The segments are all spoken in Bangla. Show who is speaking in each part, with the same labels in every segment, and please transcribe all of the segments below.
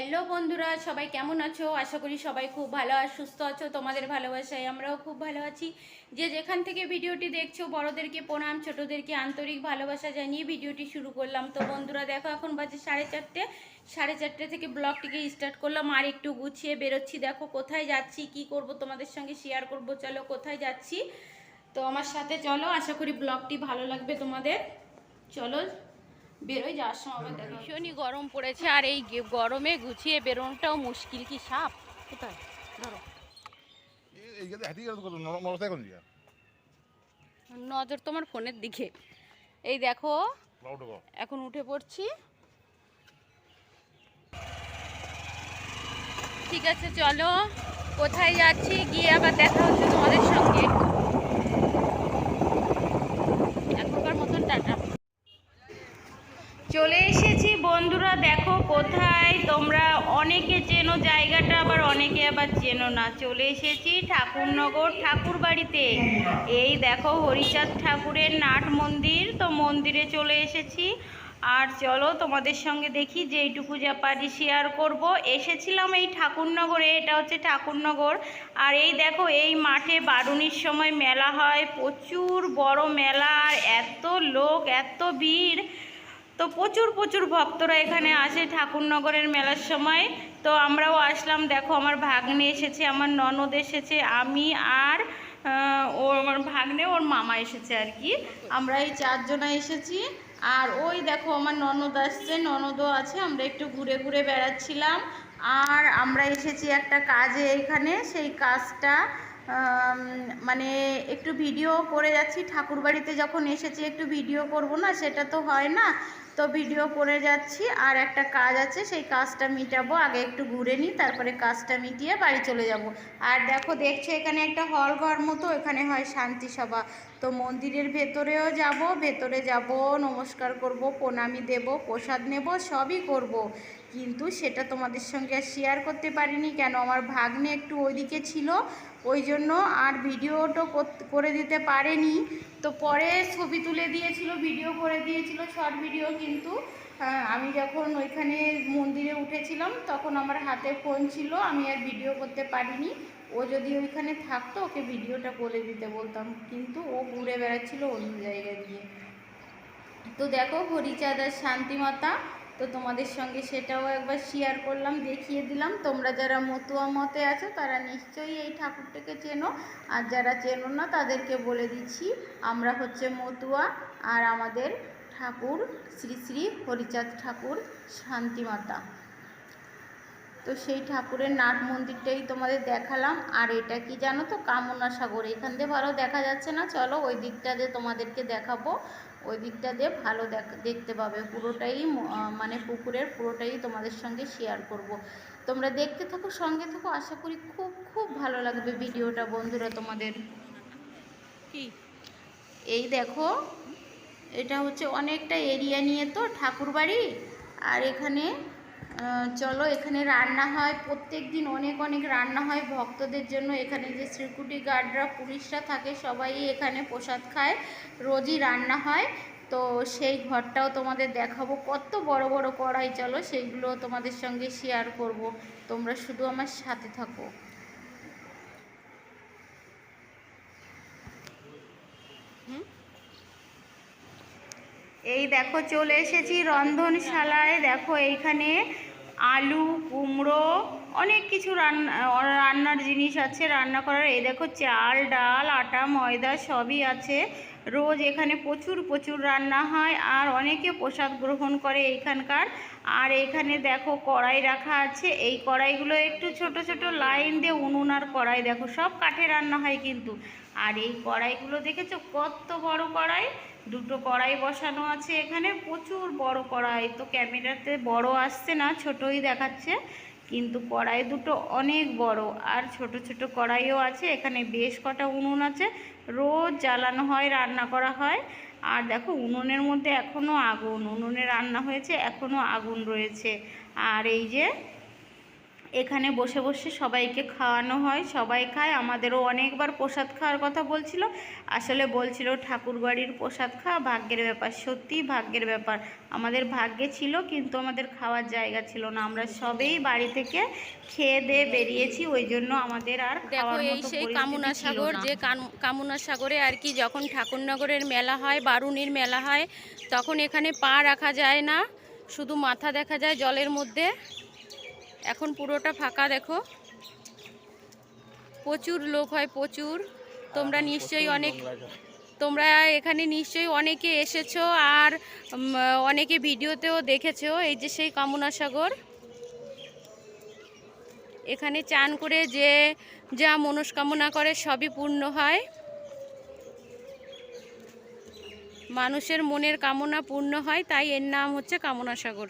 Speaker 1: হ্যালো বন্ধুরা, সবাই কেমন আছো? আশা করি সবাই খুব ভালো আর সুস্থ আছো, তোমাদের ভালোবাসায় আমরাও খুব ভালো আছি। যে যেখান থেকে ভিডিওটি দেখছ, বড়দেরকে প্রণাম, ছোটদেরকে আন্তরিক ভালোবাসা জানিয়ে ভিডিওটি শুরু করলাম। তো বন্ধুরা, দেখো, এখন বাজে সাড়ে চারটে। সাড়ে চারটে থেকে ব্লগটিকে স্টার্ট করলাম, আর একটু গুছিয়ে বেরোচ্ছি। দেখো, কোথায় যাচ্ছি, কি করব তোমাদের সঙ্গে শেয়ার করব, চলো কোথায় যাচ্ছি? তো আমার সাথে চলো, আশা করি ব্লগটি ভালো লাগবে তোমাদের। চলো বেরোই যাওয়ার সময় আবার দেখা ভীষণই গরম পড়েছে আর এই গরমে গুছিয়ে বেরোনোটাও মুশকিল কি সাপ? কোথায়? ধরো। নজর তোমার ফোনের দিকে। এই দেখো এখন উঠে পড়ছি। ঠিক আছে চলো। কোথায় যাচ্ছি? গিয়ে আবার দেখা হচ্ছে তোমাদের সঙ্গে। এখনকার মতন টাটা। চলে এসেছি। বন্ধুরা দেখো কোথায়? তোমরা অনেকে চেনো জায়গাটা, আবার অনেকে আবার চেনো না। চলে এসেছি ঠাকুরনগর ঠাকুর বাড়িতে এই দেখো হরিচাঁদ ঠাকুরের নাট মন্দির। তো মন্দিরে চলে এসেছি। আর চলো তোমাদের সঙ্গে দেখি যেইটুকু যা পারি শেয়ার করব। এসেছিলাম এই ঠাকুরনগরে, এটা হচ্ছে ঠাকুরনগর। আর এই দেখো, এই মাঠে বারুনির সময় মেলা হয়। প্রচুর বড় মেলা, আর এত লোক, এত ভিড়। তো প্রচুর প্রচুর ভক্তরা এখানে আসে ঠাকুরনগরের মেলার সময়। তো আমরাও আসলাম, দেখো আমার ভাগ্নে এসেছে, আমার ননদ এসেছে, আমি আর ও আমার ভাগ্নে, ওর মামা এসেছে আর কি। আমরা এই চারজনা এসেছি। আর ওই দেখো আমার ননদ আসছে, ননদও আছে, আমরা একটু ঘুরে ঘুরে বেড়াচ্ছিলাম। আর আমরা এসেছি একটা কাজে এখানে, সেই কাজটা মানে একটু ভিডিও করে যাচ্ছি। ঠাকুর বাড়িতে যখন এসেছি, একটু ভিডিও করব না, সেটা তো হয় না। তো ভিডিও করে যাচ্ছি, আর একটা কাজ আছে, সেই কাজটা মিটাবো, আগে একটু ঘুরে নিই, তারপরে কাজটা মিটিয়ে বাড়ি চলে যাব। আর দেখো, দেখছ এখানে একটা হল ঘর মতো, এখানে হয় শান্তি সভা। তো মন্দিরের ভেতরেও যাব, ভেতরে যাব, নমস্কার করব, প্রণামী দেব, প্রসাদ নেব, সবই করব। কিন্তু সেটা তোমাদের সঙ্গে আর শেয়ার করতে পারিনি কেন? আমার ভাগ্নে একটু ওইদিকে ছিল, ওই জন্য আর ভিডিওটা করে দিতে পারেনি। তো পরে ছবি তুলে দিয়েছিল ভিডিও করে দিয়েছিল শর্ট ভিডিও কিন্তু। আমি যখন ওইখানে মন্দিরে উঠেছিলাম, তখন আমার হাতে ফোন ছিল, আমি আর ভিডিও করতে পারিনি। ও যদি ওইখানে থাকতো, ওকে ভিডিওটা করে দিতে বলতাম। কিন্তু ও ঘুরে বেড়াচ্ছিল অন্য জায়গা দিয়ে। তো দেখো হরিচাঁদার শান্তিমাতা তো তোমাদের সঙ্গে সেটাও একবার শেয়ার করলাম, দেখিয়ে দিলাম। তোমরা যারা মতুয়া মতে আছো, তারা নিশ্চয়ই এই ঠাকুরটাকে চেনো। আর যারা চেনো না, তাদেরকে বলে দিচ্ছি, আমরা হচ্ছে মতুয়া আর আমাদের ঠাকুর শ্রী শ্রী হরিচাঁদ ঠাকুর শান্তিমাতা। তো সেই ঠাকুরের নাট মন্দিরটাই তোমাদের দেখালাম। আর এটা কি জানো তো? কামনা সাগর। এখান দিয়ে ভালো দেখা যাচ্ছে না। চলো ওই দিকটা দিয়ে তোমাদেরকে দেখাবো। ওই দিকটা দিয়ে ভালো দেখ- দেখতে পাবে। পুরোটাই মানে পুকুরের পুরোটাই তোমাদের সঙ্গে শেয়ার করব। তোমরা দেখতে থাকো সঙ্গে থাকো। আশা করি খুব খুব ভালো লাগবে ভিডিওটা বন্ধুরা তোমাদের। কি? এই দেখো এটা হচ্ছে অনেকটা এরিয়া নিয়ে তো ঠাকুরবাড়ি আর এখানে চলো, এখানে রান্না হয়। প্রত্যেক দিন অনেক অনেক রান্না হয় ভক্তদের জন্য। এখানে যে সিকিউরিটি গার্ডরা পুলিশরা থাকে, সবাই এখানে প্রসাদ খায়। রোজই রান্না হয়। তো সেই ঘরটাও তোমাদের দেখাবো। কত বড় বড় কড়াই, চলো, সেইগুলো তোমাদের সঙ্গে শেয়ার করব। তোমরা শুধু আমার সাথে থাকো। হুম? এই দেখো চলে এসেছি রন্ধনশালায়। দেখো এইখানে আলু, কুমড়ো, অনেক কিছু রান্না রান্নার জিনিস আছে রান্না করার। এই দেখো চাল, ডাল, আটা, ময়দা সবই আছে। রোজ এখানে প্রচুর প্রচুর রান্না হয় আর অনেকে প্রসাদ গ্রহণ করে এইখানকার। আর এখানে দেখো কড়াই রাখা আছে। এই কড়াইগুলো একটু ছোট ছোট লাইন দিয়ে উনুন আর কড়াই। দেখো সব কাঠে রান্না হয় কিন্তু। আর এই কড়াইগুলো দেখেছ কত বড় কড়াই? দুটো কড়াই বসানো আছে এখানে, প্রচুর বড় কড়াই। তো ক্যামেরাতে বড় আসছে না, ছোটই দেখাচ্ছে, কিন্তু কড়াই দুটো অনেক বড়। আর ছোট ছোট কড়াইও আছে, এখানে বেশ কটা উনুন আছে, রোজ জ্বালানো হয়, রান্না করা হয়। আর দেখো, উনুনের মধ্যে এখনও আগুন, উনুনে রান্না হয়েছে এখনও আগুন রয়েছে। আর এই যে এখানে বসে বসে সবাইকে খাওয়ানো হয় সবাই খায়। আমাদেরও অনেকবার প্রসাদ খাওয়ার কথা বলছিল। আসলে বলছিল ঠাকুর বাড়ির প্রসাদ খাওয়া ভাগ্যের ব্যাপার সত্যি ভাগ্যের ব্যাপার। আমাদের ভাগ্যে ছিল কিন্তু আমাদের খাওয়ার জায়গা ছিল না। আমরা সবেই বাড়ি থেকে খেয়ে দিয়ে বেরিয়েছি ওই জন্য আমাদের আর
Speaker 2: দেখো এই সেই কামুনা সাগর যে কামুনা সাগরে আর কি যখন ঠাকুরনগরের মেলা হয় বারুনির মেলা হয় তখন এখানে পা রাখা যায় না শুধু মাথা দেখা যায় জলের মধ্যে। এখন পুরোটা ফাঁকা দেখো। প্রচুর লোক হয় প্রচুর। তোমরা নিশ্চয়ই অনেক তোমরা এখানে নিশ্চয়ই অনেকে এসেছ আর অনেকে ভিডিওতেও দেখেছ এই যে সেই কামুনা সাগর। এখানে চান করে যে যা মনস্কামনা করে সবই পূর্ণ হয়। মানুষের মনের কামনা পূর্ণ হয় তাই এর নাম হচ্ছে কামনা সাগর।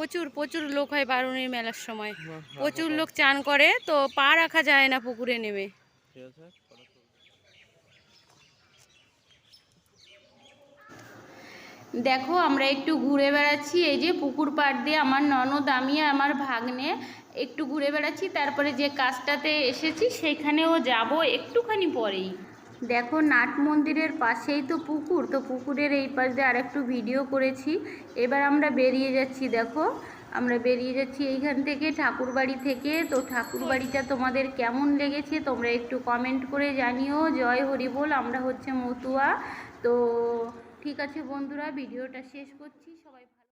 Speaker 2: প্রচুর প্রচুর লোক হয় বারুণীর মেলার সময়। প্রচুর লোক চান করে তো পা রাখা যায় না পুকুরে নেমে।
Speaker 1: দেখো আমরা একটু ঘুরে বেড়াচ্ছি। এই যে পুকুর পাড় দিয়ে আমার ননদ আমি আমার ভাগ্নে একটু ঘুরে বেড়াচ্ছি। তারপরে যে কাজটাতে এসেছি সেইখানেও যাব একটুখানি পরেই। দেখো নাট মন্দিরের পাশেই তো পুকুর, তো পুকুরের এই পাশ দিয়ে আরেকটু ভিডিও করেছি। এবার আমরা বেরিয়ে যাচ্ছি, দেখো। আমরা বেরিয়ে যাচ্ছি এইখান থেকে ঠাকুরবাড়ি থেকে। তো ঠাকুরবাড়িটা তোমাদের কেমন লেগেছে তোমরা একটু কমেন্ট করে জানিও। জয় হরি বল, আমরা হচ্ছে মতুয়া। তো ঠিক আছে বন্ধুরা ভিডিওটা শেষ করছি।